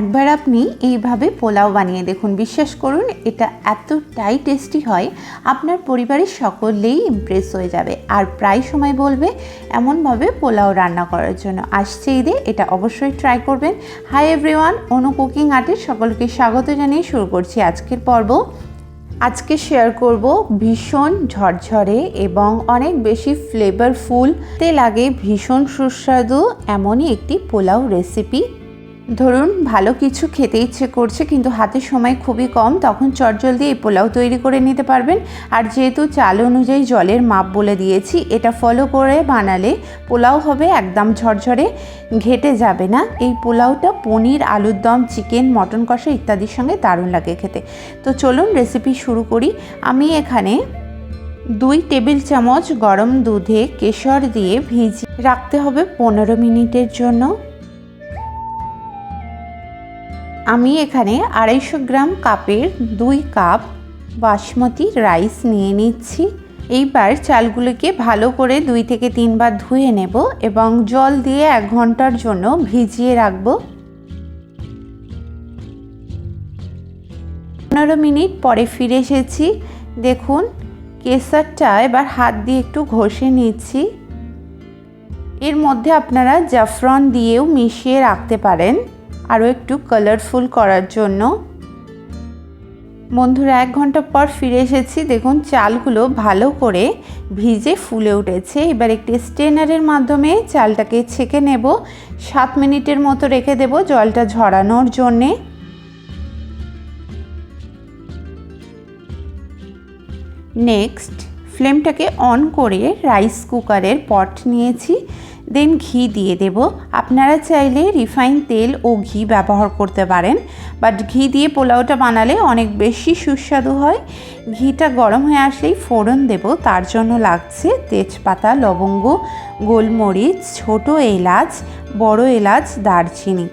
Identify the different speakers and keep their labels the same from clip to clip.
Speaker 1: একবার আপনি এইভাবে পোলাও বানিয়ে দেখুন। বিশ্বাস করুন, এটা এতটাই টেস্টি হয়, আপনার পরিবারের সকলেই ইমপ্রেস হয়ে যাবে। আর প্রায় সময় বলবে, এমনভাবে পোলাও রান্না করার জন্য আসছে ঈদে, এটা অবশ্যই ট্রাই করবেন। হাই এভরিওয়ান অনু কুকিং আর্টের সকলকে স্বাগত জানিয়ে শুরু করছি আজকের পর্ব। আজকে শেয়ার করব ভীষণ ঝরঝরে এবং অনেক বেশি ফ্লেভারফুল তে লাগে ভীষণ সুস্বাদু, এমনই একটি পোলাও রেসিপি ধরুন, ভালো কিছু খেতে ইচ্ছে করছে, কিন্তু হাতে সময় খুবই কম, তখন চটজলদি এই পোলাও তৈরি করে নিতে পারবেন। আর যেহেতু চাল অনুযায়ী জলের মাপ বলে দিয়েছি, এটা ফলো করে বানালে পোলাও হবে একদম ঝরঝরে, ঘেটে যাবে না। এই পোলাওটা পনির, আলুর দম, চিকেন, মটন কষা ইত্যাদির সঙ্গে দারুণ লাগে খেতে। তো চলুন রেসিপি শুরু করি। আমি এখানে দুই টেবিল চামচ গরম দুধে কেশর দিয়ে ভিজিয়ে রাখতে হবে পনেরো মিনিটের জন্য। আমি এখানে আড়াইশো গ্রাম কাপের দুই কাপ বাসমতি রাইস নিয়ে নিচ্ছি। এইবার চালগুলোকে ভালো করে দুই থেকে তিনবার ধুয়ে নেব এবং জল দিয়ে এক ঘণ্টার জন্য ভিজিয়ে রাখব। পনেরো মিনিট পরে ফিরে এসেছি। দেখুন, কেসারটা এবার হাত দিয়ে একটু ঘষে নিচ্ছি। এর মধ্যে আপনারা জাফরন দিয়েও মিশিয়ে রাখতে পারেন। আরও একটু কালারফুল করার জন্য। বন্ধুরা, এক ঘণ্টা পর ফিরে এসেছি। দেখুন, চালগুলো ভালো করে ভিজে ফুলে উঠেছে। এবার একটি স্টেনারের মাধ্যমে চালটাকে ছেঁকে নেব। সাত মিনিটের মতো রেখে দেব জলটা ঝরানোর জন্যে। নেক্সট ফ্লেমটাকে অন করে রাইস কুকারের পট নিয়েছি। দেন ঘি দিয়ে দেব। আপনারা চাইলে রিফাইন তেল ও ঘি ব্যবহার করতে পারেন বাট ঘি দিয়ে পোলাওটা বানালে অনেক বেশি সুস্বাদু হয়। ঘিটা গরম হয়ে আসলেই ফোড়ন দেব, তার জন্য লাগছে তেজপাতা, লবঙ্গ, গোলমরিচ, ছোট এলাচ, বড় এলাচ, দারচিনি।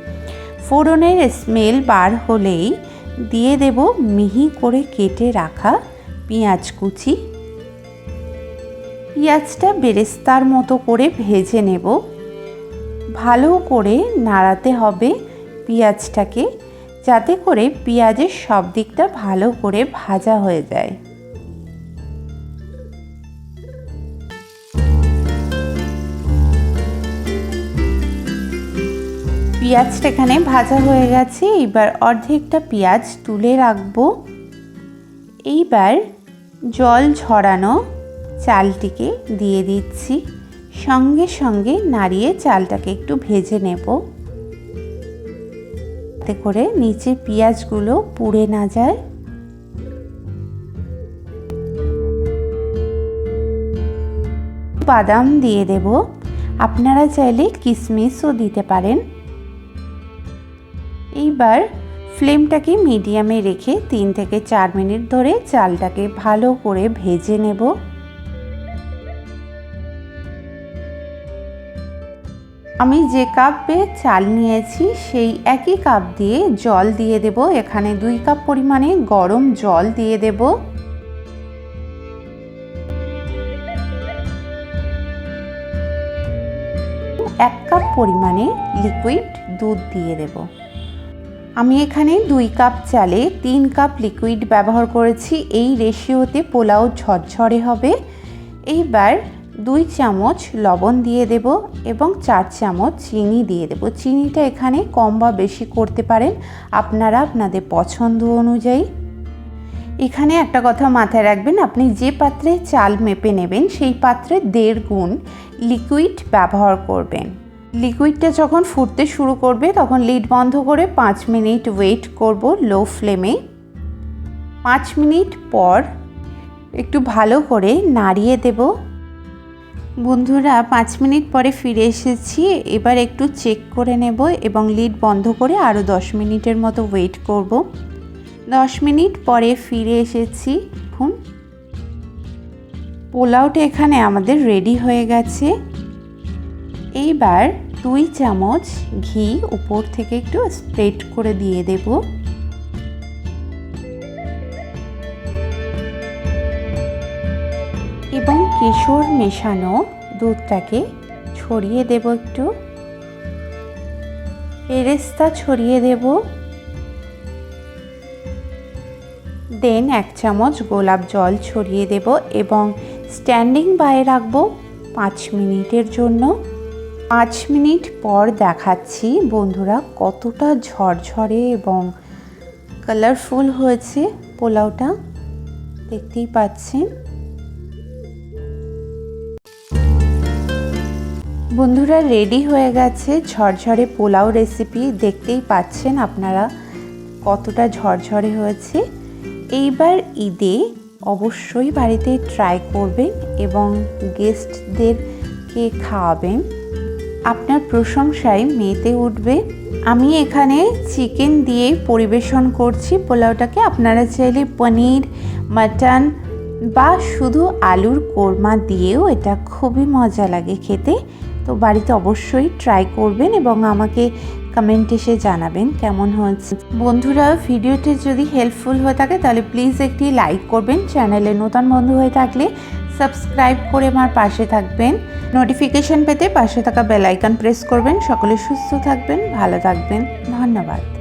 Speaker 1: ফোড়নের স্মেল বার হলেই দিয়ে দেব মিহি করে কেটে রাখা পেঁয়াজ কুচি পেঁয়াজটা বেরেস্তার মতো করে ভেজে নেব। ভালো করে নাড়াতে হবে পেঁয়াজটাকে, যাতে করে পেঁয়াজের সব দিকটা ভালো করে ভাজা হয়ে যায়। পেঁয়াজটা এখানে ভাজা হয়ে গেছে। এবার অর্ধেকটা পেঁয়াজ তুলে রাখব। এইবার জল ঝরানো চালটিকে দিয়ে দিচ্ছি। সঙ্গে সঙ্গে নাড়িয়ে চালটাকে একটু ভেজে নেব। এতে করে নিচে পেঁয়াজগুলো পুড়ে না যায়। বাদাম দিয়ে দেব। আপনারা চাইলে কিশমিশও দিতে পারেন। এইবার ফ্লেমটাকে মিডিয়ামে রেখে তিন থেকে চার মিনিট ধরে চালটাকে ভালো করে ভেজে নেব। আমি যে কাপে চাল নিয়েছি, সেই একই কাপ দিয়ে জল দিয়ে দেব। এখানে দুই কাপ পরিমাণে গরম জল দিয়ে দেব। এক কাপ পরিমাণে লিকুইড দুধ দিয়ে দেব। আমি এখানে দুই কাপ চালে তিন কাপ লিকুইড ব্যবহার করেছি। এই রেশিওতে পোলাও ঝরঝরে হবে। এইবার দুই চামচ লবণ দিয়ে দেব এবং চার চামচ চিনি দিয়ে দেব। চিনিটা এখানে কম বা বেশি করতে পারেন, আপনারা আপনাদের পছন্দ অনুযায়ী। এখানে একটা কথা মাথায় রাখবেন, আপনি যে পাত্রে চাল মেপে নেবেন, সেই পাত্রে দেড় গুণ লিকুইড ব্যবহার করবেন। লিকুইডটা যখন ফুটতে শুরু করবে, তখন লিড বন্ধ করে পাঁচ মিনিট ওয়েট করব লো ফ্লেমে। পাঁচ মিনিট পর একটু ভালো করে নাড়িয়ে দেব। বন্ধুরা, পাঁচ মিনিট পরে ফিরে এসেছি। এবার একটু চেক করে নেব এবং লিড বন্ধ করে আরও দশ মিনিটের মতো ওয়েট করব। দশ মিনিট পরে ফিরে এসেছি। এখন পোলাওটা এখানে আমাদের রেডি হয়ে গেছে। এইবার দুই চামচ ঘি উপর থেকে একটু স্প্রেড করে দিয়ে দেব। কেশর মেশানো দুধটাকে ছড়িয়ে দেব একটু। পেরেস্তা ছড়িয়ে দেব। দেন এক চামচ গোলাপ জল ছড়িয়ে দেব এবং স্ট্যান্ডিং বাইয়ে রাখব পাঁচ মিনিটের জন্য। পাঁচ মিনিট পর দেখাচ্ছি বন্ধুরা কতটা ঝরঝরে এবং কালারফুল হয়েছে পোলাওটা। দেখতেই পাচ্ছেন। বন্ধুরা রেডি হয়ে গেছে ঝরঝরে পোলাও রেসিপি দেখতেই পাচ্ছেন আপনারা কতটা ঝরঝরে হয়েছে। এইবার ঈদে অবশ্যই বাড়িতে ট্রাই করবেন এবং গেস্টদেরকে খাওয়াবেন। আপনার প্রশংসায় মেতে উঠবে। আমি এখানে চিকেন দিয়ে পরিবেশন করছি পোলাওটাকে। আপনারা চাইলে পনির মাটন বা শুধু আলুর কোরমা দিয়েও এটা খুবই মজা লাগে খেতে। তো বাড়িতে অবশ্যই ট্রাই করবেন এবং আমাকে কমেন্ট এসে জানাবেন কেমন হয়েছে। বন্ধুরা ভিডিওটি যদি হেল্পফুল হয়ে থাকে, তাহলে প্লিজ একটি লাইক করবেন। চ্যানেলে নতুন বন্ধু হয়ে থাকলে সাবস্ক্রাইব করে আমার পাশে থাকবেন। নোটিফিকেশন পেতে পাশে থাকা বেল আইকন প্রেস করবেন। সকলে সুস্থ থাকবেন, ভালো থাকবেন। ধন্যবাদ।